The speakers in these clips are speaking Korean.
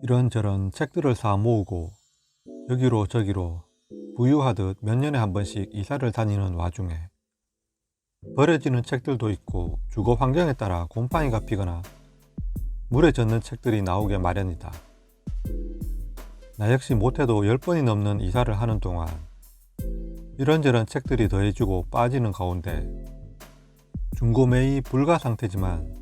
이런저런 책들을 사 모으고 여기로 저기로 부유하듯 몇 년에 한 번씩 이사를 다니는 와중에 버려지는 책들도 있고 주거 환경에 따라 곰팡이가 피거나 물에 젖는 책들이 나오게 마련이다. 나 역시 못해도 10번이 넘는 이사를 하는 동안 이런저런 책들이 더해지고 빠지는 가운데 중고 매입 불가 상태지만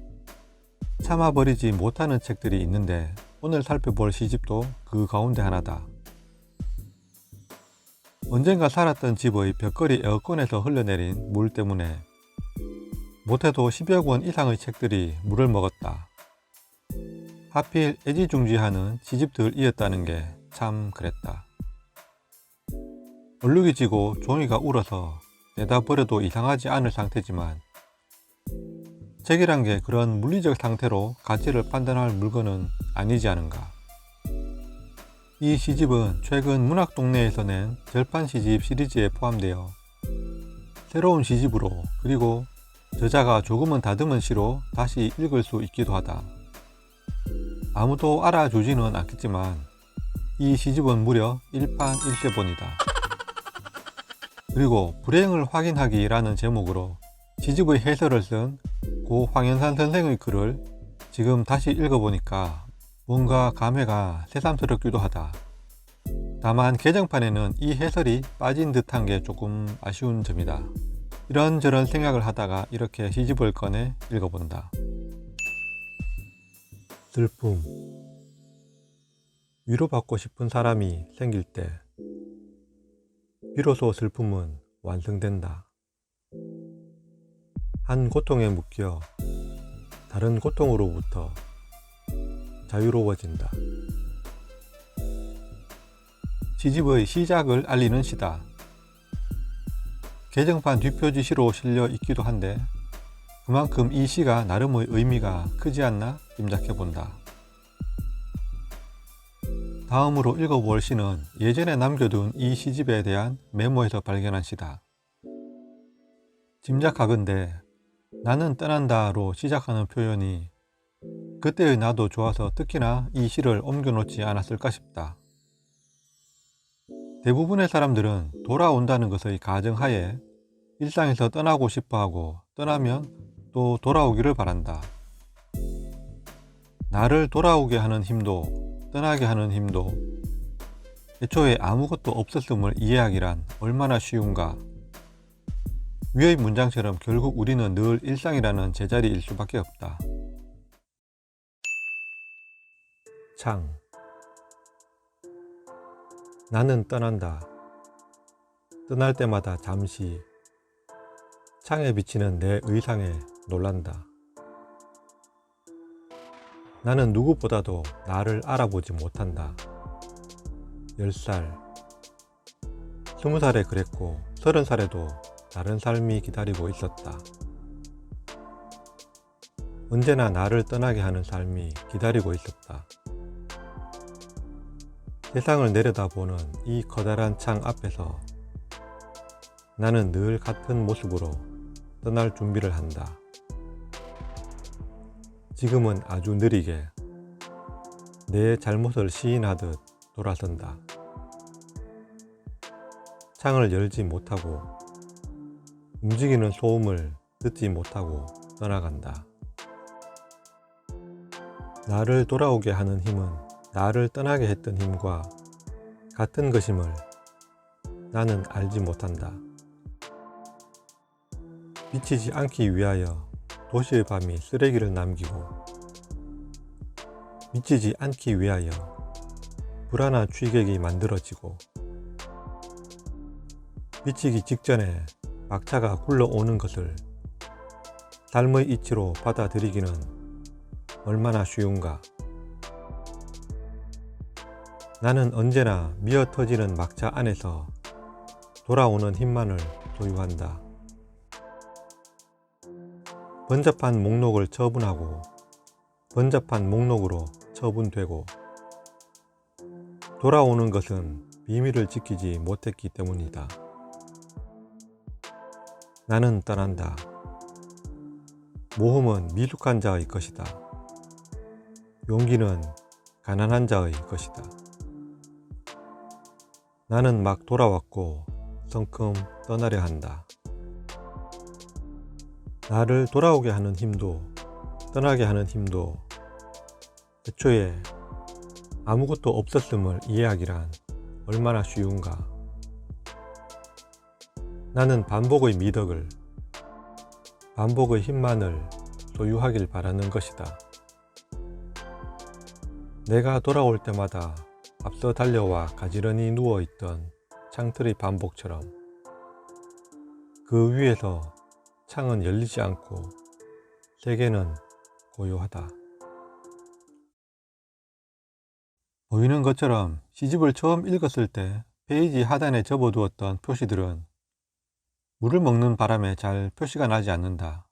참아버리지 못하는 책들이 있는데 오늘 살펴볼 시집도 그 가운데 하나다. 언젠가 살았던 집의 벽걸이 에어컨에서 흘러내린 물 때문에 못해도 10여 권 이상의 책들이 물을 먹었다. 하필 애지중지하는 시집들이었다는 게 참 그랬다. 얼룩이 지고 종이가 울어서 내다 버려도 이상하지 않을 상태지만 책이란 게 그런 물리적 상태로 가치를 판단할 물건은 아니지 않은가. 이 시집은 최근 문학 동네에서 낸 절판 시집 시리즈에 포함되어 새로운 시집으로 그리고 저자가 조금은 다듬은 시로 다시 읽을 수 있기도 하다. 아무도 알아주지는 않겠지만 이 시집은 무려 1판 1세본이다. 그리고 불행을 확인하기라는 제목으로 시집의 해설을 쓴 고 황현산 선생의 글을 지금 다시 읽어보니까 뭔가 감회가 새삼스럽기도 하다. 다만 개정판에는 이 해설이 빠진 듯한 게 조금 아쉬운 점이다. 이런저런 생각을 하다가 이렇게 시집을 꺼내 읽어본다. 슬픔. 위로받고 싶은 사람이 생길 때, 비로소 슬픔은 완성된다. 한 고통에 묶여 다른 고통으로부터 자유로워진다. 시집의 시작을 알리는 시다. 개정판 뒷표지 시로 실려 있기도 한데 그만큼 이 시가 나름의 의미가 크지 않나 짐작해 본다. 다음으로 읽어볼 시는 예전에 남겨둔 이 시집에 대한 메모에서 발견한 시다. 짐작하건대 나는 떠난다로 시작하는 표현이 그때의 나도 좋아서 특히나 이 시를 옮겨놓지 않았을까 싶다. 대부분의 사람들은 돌아온다는 것의 가정하에 일상에서 떠나고 싶어 하고 떠나면 또 돌아오기를 바란다. 나를 돌아오게 하는 힘도 떠나게 하는 힘도 애초에 아무것도 없었음을 이해하기란 얼마나 쉬운가. 위의 문장처럼 결국 우리는 늘 일상이라는 제자리일 수밖에 없다. 창 나는 떠난다. 떠날 때마다 잠시 창에 비치는 내 의상에 놀란다. 나는 누구보다도 나를 알아보지 못한다. 10살, 20살에 그랬고 30살에도 다른 삶이 기다리고 있었다. 언제나 나를 떠나게 하는 삶이 기다리고 있었다. 세상을 내려다보는 이 커다란 창 앞에서 나는 늘 같은 모습으로 떠날 준비를 한다. 지금은 아주 느리게 내 잘못을 시인하듯 돌아선다. 창을 열지 못하고 움직이는 소음을 듣지 못하고 떠나간다. 나를 돌아오게 하는 힘은 나를 떠나게 했던 힘과 같은 것임을 나는 알지 못한다. 비치지 않기 위하여 도시의 밤이 쓰레기를 남기고 미치지 않기 위하여 불안한 취객이 만들어지고 미치기 직전에 막차가 굴러오는 것을 삶의 이치로 받아들이기는 얼마나 쉬운가. 나는 언제나 미어 터지는 막차 안에서 돌아오는 힘만을 소유한다. 번잡한 목록을 처분하고 번잡한 목록으로 처분되고 돌아오는 것은 비밀을 지키지 못했기 때문이다. 나는 떠난다. 모험은 미숙한 자의 것이다. 용기는 가난한 자의 것이다. 나는 막 돌아왔고 성큼 떠나려 한다. 나를 돌아오게 하는 힘도 떠나게 하는 힘도 애초에 아무것도 없었음을 이해하기란 얼마나 쉬운가. 나는 반복의 미덕을, 반복의 힘만을 소유하길 바라는 것이다. 내가 돌아올 때마다 앞서 달려와 가지런히 누워있던 창틀의 반복처럼 그 위에서 창은 열리지 않고 세계는 고요하다. 보이는 것처럼 시집을 처음 읽었을 때 페이지 하단에 접어두었던 표시들은 물을 먹는 바람에 잘 표시가 나지 않는다.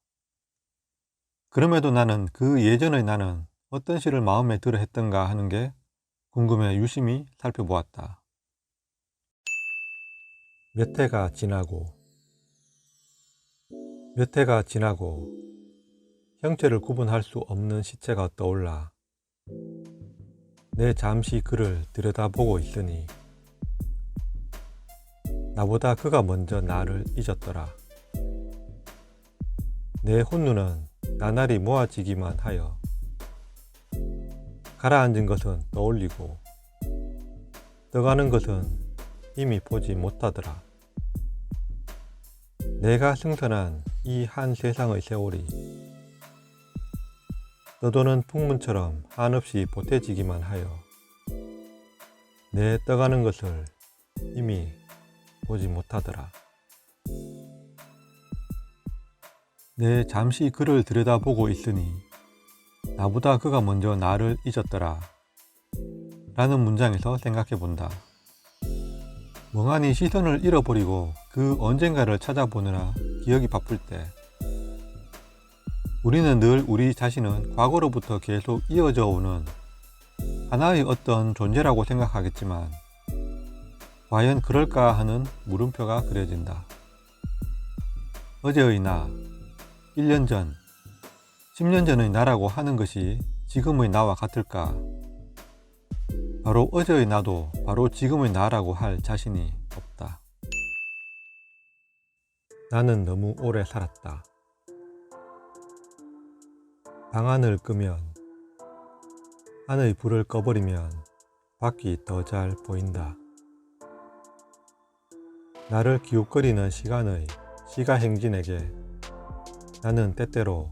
그럼에도 나는 그 예전의 나는 어떤 시를 마음에 들어 했던가 하는 게 궁금해 유심히 살펴보았다. 몇 해가 지나고 몇 해가 지나고 형체를 구분할 수 없는 시체가 떠올라 내 잠시 그를 들여다보고 있으니 나보다 그가 먼저 나를 잊었더라. 내 혼눈은 나날이 모아지기만 하여 가라앉은 것은 떠올리고 떠가는 것은 이미 보지 못하더라. 내가 승선한 이 한 세상의 세월이 떠도는 풍문처럼 한없이 보태지기만 하여 내 떠가는 것을 이미 보지 못하더라. 내 잠시 그를 들여다보고 있으니 나보다 그가 먼저 나를 잊었더라. 라는 문장에서 생각해 본다. 멍하니 시선을 잃어버리고 그 언젠가를 찾아보느라 기억이 바쁠 때 우리는 늘 우리 자신은 과거로부터 계속 이어져 오는 하나의 어떤 존재라고 생각하겠지만 과연 그럴까 하는 물음표가 그려진다. 어제의 나, 1년 전, 10년 전의 나라고 하는 것이 지금의 나와 같을까? 바로 어제의 나도 바로 지금의 나라고 할 자신이 없다. 나는 너무 오래 살았다. 방안을 끄면 안의 불을 꺼버리면 밖이 더 잘 보인다. 나를 기웃거리는 시간의 시가행진에게 나는 때때로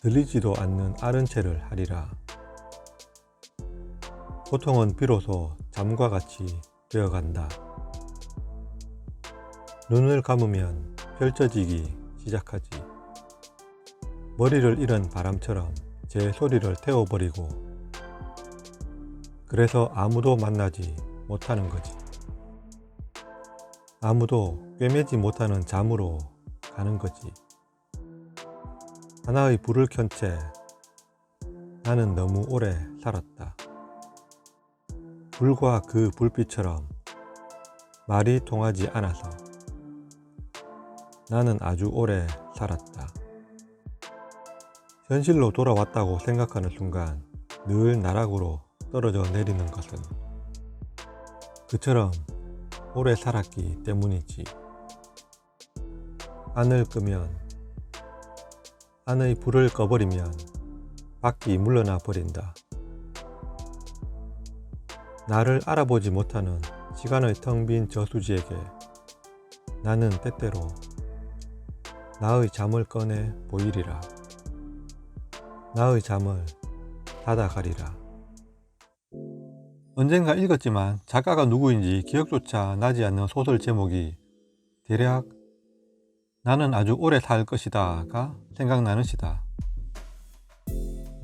들리지도 않는 아른 채를 하리라. 고통은 비로소 잠과 같이 되어간다. 눈을 감으면 펼쳐지기 시작하지. 머리를 잃은 바람처럼 제 소리를 태워버리고 그래서 아무도 만나지 못하는 거지. 아무도 꿰매지 못하는 잠으로 가는 거지. 하나의 불을 켠 채 나는 너무 오래 살았다. 불과 그 불빛처럼 말이 통하지 않아서 나는 아주 오래 살았다. 현실로 돌아왔다고 생각하는 순간 늘 나락으로 떨어져 내리는 것은 그처럼 오래 살았기 때문이지. 안을 끄면, 안의 불을 꺼버리면 밖이 물러나 버린다. 나를 알아보지 못하는 시간의 텅 빈 저수지에게 나는 때때로 나의 잠을 꺼내 보이리라. 나의 잠을 닫아가리라. 언젠가 읽었지만 작가가 누구인지 기억조차 나지 않는 소설 제목이 대략 나는 아주 오래 살 것이다가 생각나는 시다.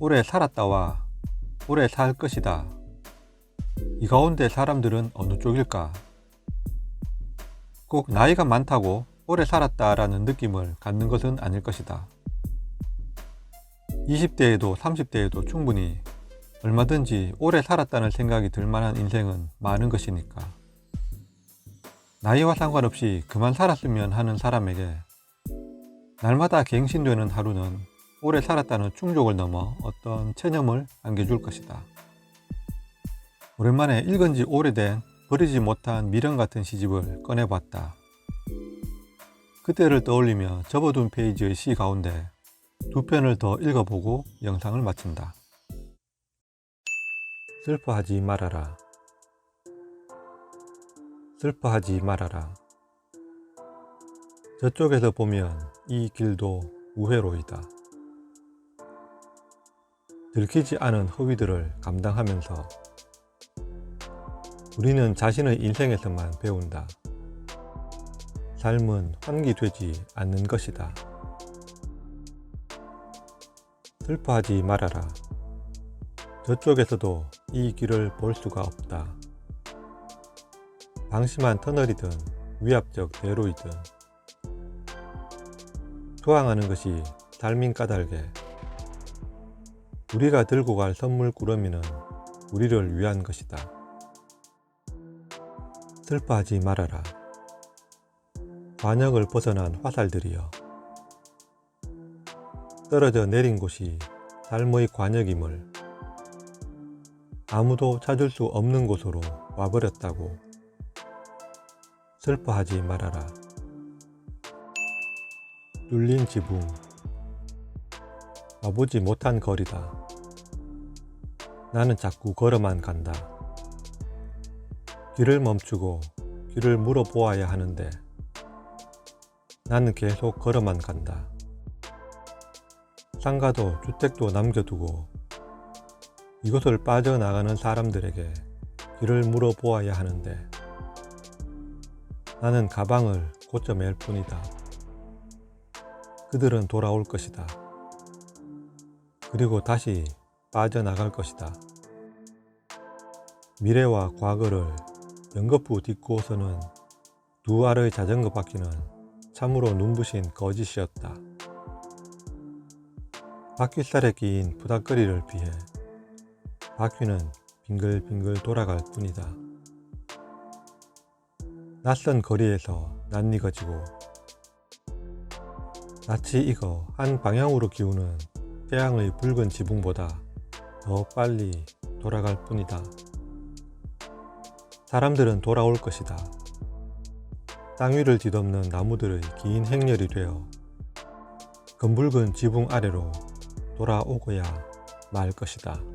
오래 살았다와 오래 살 것이다. 이 가운데 사람들은 어느 쪽일까? 꼭 나이가 많다고 오래 살았다라는 느낌을 갖는 것은 아닐 것이다. 20대에도 30대에도 충분히 얼마든지 오래 살았다는 생각이 들 만한 인생은 많은 것이니까. 나이와 상관없이 그만 살았으면 하는 사람에게 날마다 갱신되는 하루는 오래 살았다는 충족을 넘어 어떤 체념을 안겨줄 것이다. 오랜만에 읽은 지 오래된 버리지 못한 미련 같은 시집을 꺼내봤다. 그때를 떠올리며 접어둔 페이지의 시 가운데 두 편을 더 읽어보고 영상을 마친다. 슬퍼하지 말아라. 슬퍼하지 말아라. 저쪽에서 보면 이 길도 우회로이다. 들키지 않은 허위들을 감당하면서 우리는 자신의 인생에서만 배운다. 삶은 환기되지 않는 것이다. 슬퍼하지 말아라. 저쪽에서도 이 길을 볼 수가 없다. 방심한 터널이든 위압적 대로이든 투항하는 것이 삶인 까닭에 우리가 들고 갈 선물 꾸러미는 우리를 위한 것이다. 슬퍼하지 말아라. 관역을 벗어난 화살들이여. 떨어져 내린 곳이 삶의 관역임을 아무도 찾을 수 없는 곳으로 와버렸다고. 슬퍼하지 말아라. 뚫린 지붕. 와보지 못한 거리다. 나는 자꾸 걸어만 간다. 길을 멈추고 길을 물어보아야 하는데 나는 계속 걸어만 간다. 상가도 주택도 남겨두고 이곳을 빠져나가는 사람들에게 길을 물어보아야 하는데 나는 가방을 고쳐맬 뿐이다. 그들은 돌아올 것이다. 그리고 다시 빠져나갈 것이다. 미래와 과거를 연거푸 딛고서는 두 알의 자전거 바퀴는 참으로 눈부신 거짓이었다. 바퀴살에 끼인 부닥거리를 피해 바퀴는 빙글빙글 돌아갈 뿐이다. 낯선 거리에서 낯익어지고 낯이 익어 한 방향으로 기우는 태양의 붉은 지붕보다 더 빨리 돌아갈 뿐이다. 사람들은 돌아올 것이다. 땅 위를 뒤덮는 나무들의 긴 행렬이 되어 검붉은 지붕 아래로 돌아오고야 말 것이다.